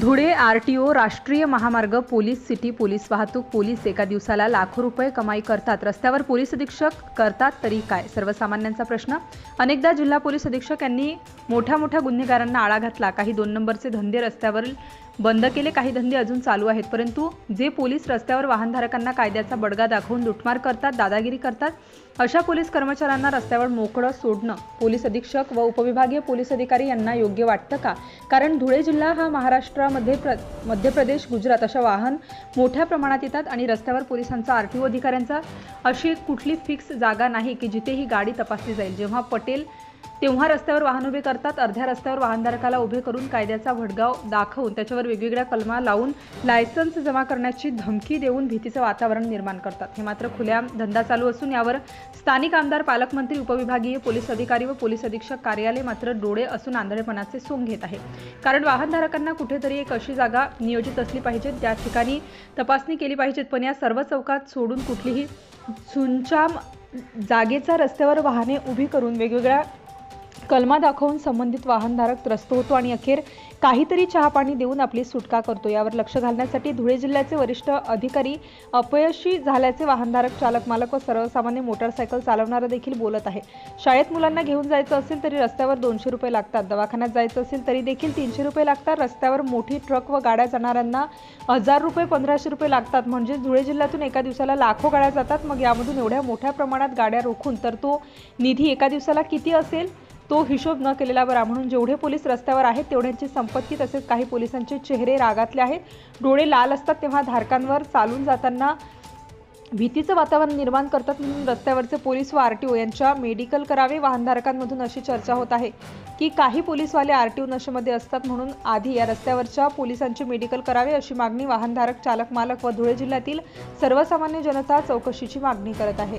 Dhule R T O राष्ट्रीय महामार्ग police city police वाहतूक पोलीस एका दिवसाला लाखो रुपये कमाई करतात. रस्त्यावर पोलीस अधीक्षक करतात तरी काय? सर्वसामान्यांचा प्रश्न. अनेकदा जिल्हा पोलीस अधीक्षक यांनी मोठ्या मोठ्या गुन्हेगारांना आळा घातला. काही दोन नंबरचे धंदे रस्त्यावर बंद केले काही धंदे अजून चालू आहेत. परंतु जे पोलीस रस्त्यावर वाहनधारकांना कायद्याचा बडगा दाखवून लुटमार करतात दादागिरी करतात अशा पोलीस कर्मचाऱ्यांना रस्त्यावर मोकळं सोडणं. पोलीस अधीक्षक व उपविभागीय पोलीस अधिकारी यांना योग्य वाटतं का? कारण धुळे जिल्हा हा महाराष्ट्रामध्ये प्र मध्य प्रदेश गुजरात अशा वाहन मोठ्या प्रमाणात येतात आणि रस्त्यावर पोलिसांचा आर टी ओ अधिकाऱ्यांचा अशी कुठली फिक्स जागा नाही की जिथे ही गाडी तपासली जाईल. जेव्हा पटेल तेव्हा रस्त्यावर वाहन उभे करतात अर्ध्या रस्त्यावर वाहनधारकाला उभे करून कायद्याचा भडगाव दाखवून त्याच्यावर वेगवेगळ्या कलमा लावून लायसन्स जमा करण्याची धमकी देऊन भीतीचं वातावरण निर्माण करतात. हे मात्र खुल्या धंदा चालू असून यावर स्थानिक आमदार पालकमंत्री उपविभागीय पोलीस अधिकारी व पोलीस अधीक्षक कार्यालय मात्र डोळे असून आंधळेपणाचे सोंग घेत आहे. कारण वाहनधारकांना कुठेतरी एक अशी जागा नियोजित असली पाहिजे त्या ठिकाणी तपासणी केली पाहिजेत पण या सर्व चौकात सोडून कुठलीही सुनचाम जागेचा रस्त्यावर वाहने उभी करून वेगवेगळ्या कलमा दाखवून संबंधित वाहनधारक त्रस्त होतो आणि अखेर काहीतरी चहापाणी देऊन आपली सुटका करतो. यावर लक्ष घालण्यासाठी धुळे जिल्ह्याचे वरिष्ठ अधिकारी अपयशी झाल्याचे वाहनधारक चालक मालक व सर्वसामान्य मोटारसायकल चालवणारा देखील बोलत आहे. शाळेत मुलांना घेऊन जायचं असेल तरी रस्त्यावर दोनशे रुपये लागतात. दवाखान्यात जायचं असेल तरी देखील तीनशे रुपये लागतात. रस्त्यावर मोठी ट्रक व गाड्या जाणाऱ्यांना हजार रुपये पंधराशे रुपये लागतात. म्हणजे धुळे जिल्ह्यातून एका दिवसाला लाखो गाड्या जातात. मग यामधून एवढ्या मोठ्या प्रमाणात गाड्या रोखून तर तो निधी एका दिवसाला किती असेल? तो हिशोब न केलेला बरा म्हणून जेवढे पोलीस रस्त्यावर आहेत तेवढ्यांची संपत्ती तसेच काही पोलिसांचे चेहरे रागातले आहेत. डोळे लाल असतात तेव्हा धारकांवर चालून जाताना भीतीचं वातावरण निर्माण करतात म्हणून रस्त्यावरचे पोलीस व आर टी ओ यांच्या मेडिकल करावे वाहनधारकांमधून अशी चर्चा होत आहे की काही पोलीसवाले आर टी ओ नशेमध्ये असतात म्हणून आधी या रस्त्यावरच्या पोलिसांचे मेडिकल करावे अशी मागणी वाहनधारक चालक मालक व धुळे जिल्ह्यातील सर्वसामान्य जनता चौकशीची मागणी करत आहे.